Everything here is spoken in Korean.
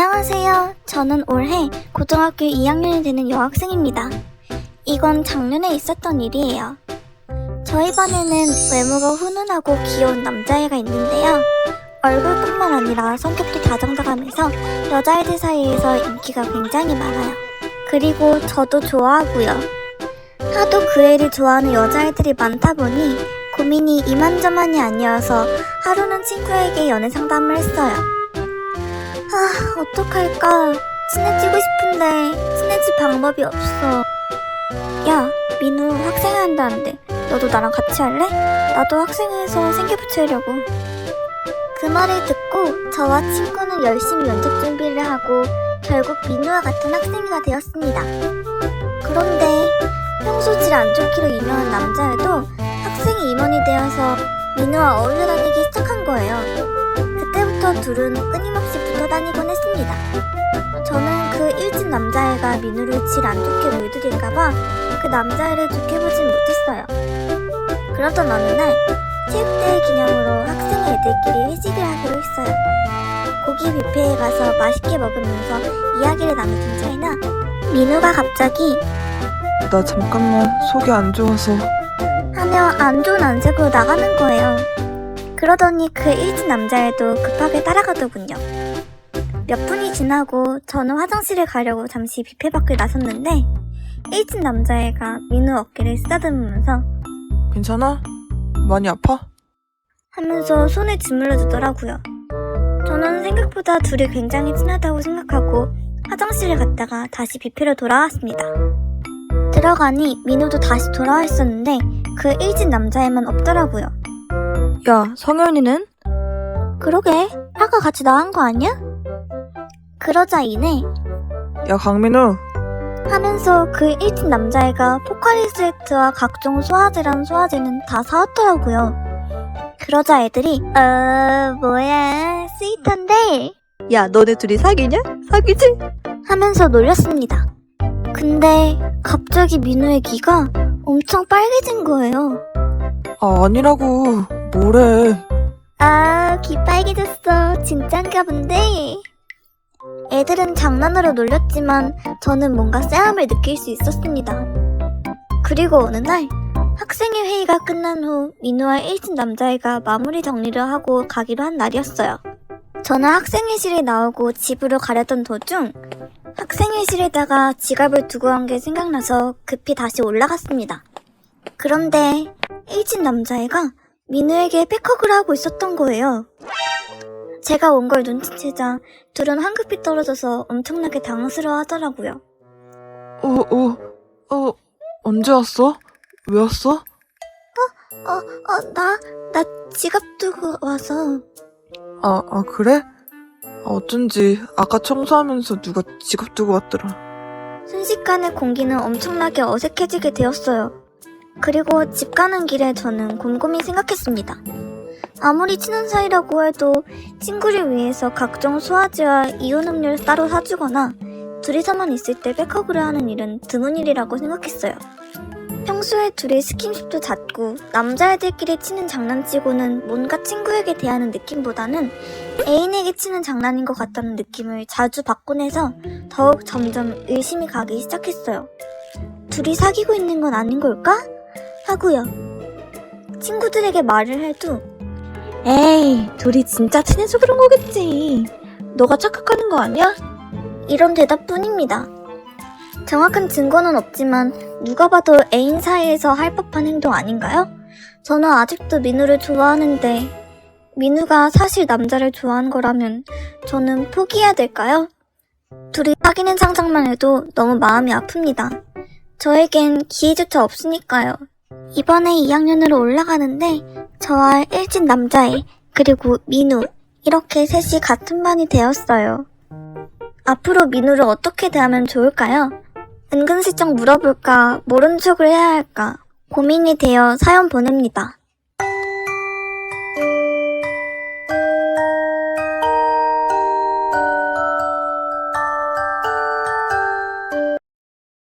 안녕하세요. 저는 올해 고등학교 2학년이 되는 여학생입니다. 이건 작년에 있었던 일이에요. 저희 반에는 외모가 훈훈하고 귀여운 남자애가 있는데요. 얼굴뿐만 아니라 성격도 다정다감해서 여자애들 사이에서 인기가 굉장히 많아요. 그리고 저도 좋아하고요. 하도 그 애를 좋아하는 여자애들이 많다 보니 고민이 이만저만이 아니어서 하루는 친구에게 연애 상담을 했어요. 아, 어떡할까. 친해지고 싶은데 친해질 방법이 없어. 야, 민우 학생회 한다는데 너도 나랑 같이 할래? 나도 학생회에서 생계 부채려고. 그 말을 듣고 저와 친구는 열심히 면접 준비를 하고 결국 민우와 같은 학생회가 되었습니다. 그런데 평소 질 안 좋기로 유명한 남자애도 학생회 임원이 되어서 민우와 어울려 다니기 시작한 거예요. 그때부터 둘은 끊임없이 붙어 다니곤 했습니다. 저는 그 일진 남자애가 민우를 질 안 좋게 물들일까봐 그 남자애를 좋게 보진 못했어요. 그러던 어느 날 체육대회 기념으로 학생 애들끼리 회식을 하기로 했어요. 고기 뷔페에 가서 맛있게 먹으면서 이야기를 나누던 차이나 민우가 갑자기 나 잠깐만 속이 안 좋아서 하며 안 좋은 안색으로 나가는 거예요. 그러더니 그 일진 남자애도 급하게 따라가더군요. 몇 분이 지나고 저는 화장실을 가려고 잠시 뷔페 밖을 나섰는데 일진 남자애가 민우 어깨를 쓰다듬으면서 괜찮아? 많이 아파? 하면서 손을 주물러 주더라고요. 저는 생각보다 둘이 굉장히 친하다고 생각하고 화장실을 갔다가 다시 뷔페로 돌아왔습니다. 들어가니 민우도 다시 돌아와 있었는데 그 일진 남자애만 없더라고요. 야 성현이는? 그러게 아까 같이 나간 거 아니야? 그러자 이내 야 강민우 하면서 그 일진 남자애가 포카리 스웨트와 각종 소화제랑 소화제는 다 사왔더라고요. 그러자 애들이 어 뭐야 스윗한데 야 너네 둘이 사귀냐? 사귀지? 하면서 놀렸습니다. 근데 갑자기 민우의 귀가 엄청 빨개진 거예요. 아 아니라고 뭐래 아, 귀 빨개졌어. 진짠가 본데. 애들은 장난으로 놀렸지만 저는 뭔가 쎄함을 느낄 수 있었습니다. 그리고 어느 날 학생회 회의가 끝난 후 민우와 일진 남자애가 마무리 정리를 하고 가기로 한 날이었어요. 저는 학생회실에 나오고 집으로 가려던 도중 학생회실에다가 지갑을 두고 간 게 생각나서 급히 다시 올라갔습니다. 그런데 일진 남자애가 민우에게 백허그를 하고 있었던 거예요. 제가 온 걸 눈치채자 둘은 황급히 떨어져서 엄청나게 당황스러워 하더라고요. 어 어어 어, 언제 왔어? 왜 왔어? 어, 어, 나, 나 지갑 두고 와서. 아, 아 그래? 아, 어쩐지 아까 청소하면서 누가 지갑 두고 왔더라 순식간에 공기는 엄청나게 어색해지게 되었어요. 그리고 집 가는 길에 저는 곰곰이 생각했습니다. 아무리 친한 사이라고 해도 친구를 위해서 각종 소화제와 이온 음료를 따로 사주거나 둘이서만 있을 때 백허그를 하는 일은 드문 일이라고 생각했어요. 평소에 둘이 스킨십도 잦고 남자애들끼리 치는 장난치고는 뭔가 친구에게 대하는 느낌보다는 애인에게 치는 장난인 것 같다는 느낌을 자주 받곤 해서 더욱 점점 의심이 가기 시작했어요. 둘이 사귀고 있는 건 아닌 걸까? 하고요. 친구들에게 말을 해도 에이, 둘이 진짜 친해서 그런 거겠지. 너가 착각하는 거 아니야? 이런 대답뿐입니다. 정확한 증거는 없지만 누가 봐도 애인 사이에서 할 법한 행동 아닌가요? 저는 아직도 민우를 좋아하는데 민우가 사실 남자를 좋아한 거라면 저는 포기해야 될까요? 둘이 사귀는 상상만 해도 너무 마음이 아픕니다. 저에겐 기회조차 없으니까요. 이번에 2학년으로 올라가는데 저와 일진 남자애 그리고 민우 이렇게 셋이 같은 반이 되었어요. 앞으로 민우를 어떻게 대하면 좋을까요? 은근슬쩍 물어볼까 모른 척을 해야 할까 고민이 되어 사연 보냅니다.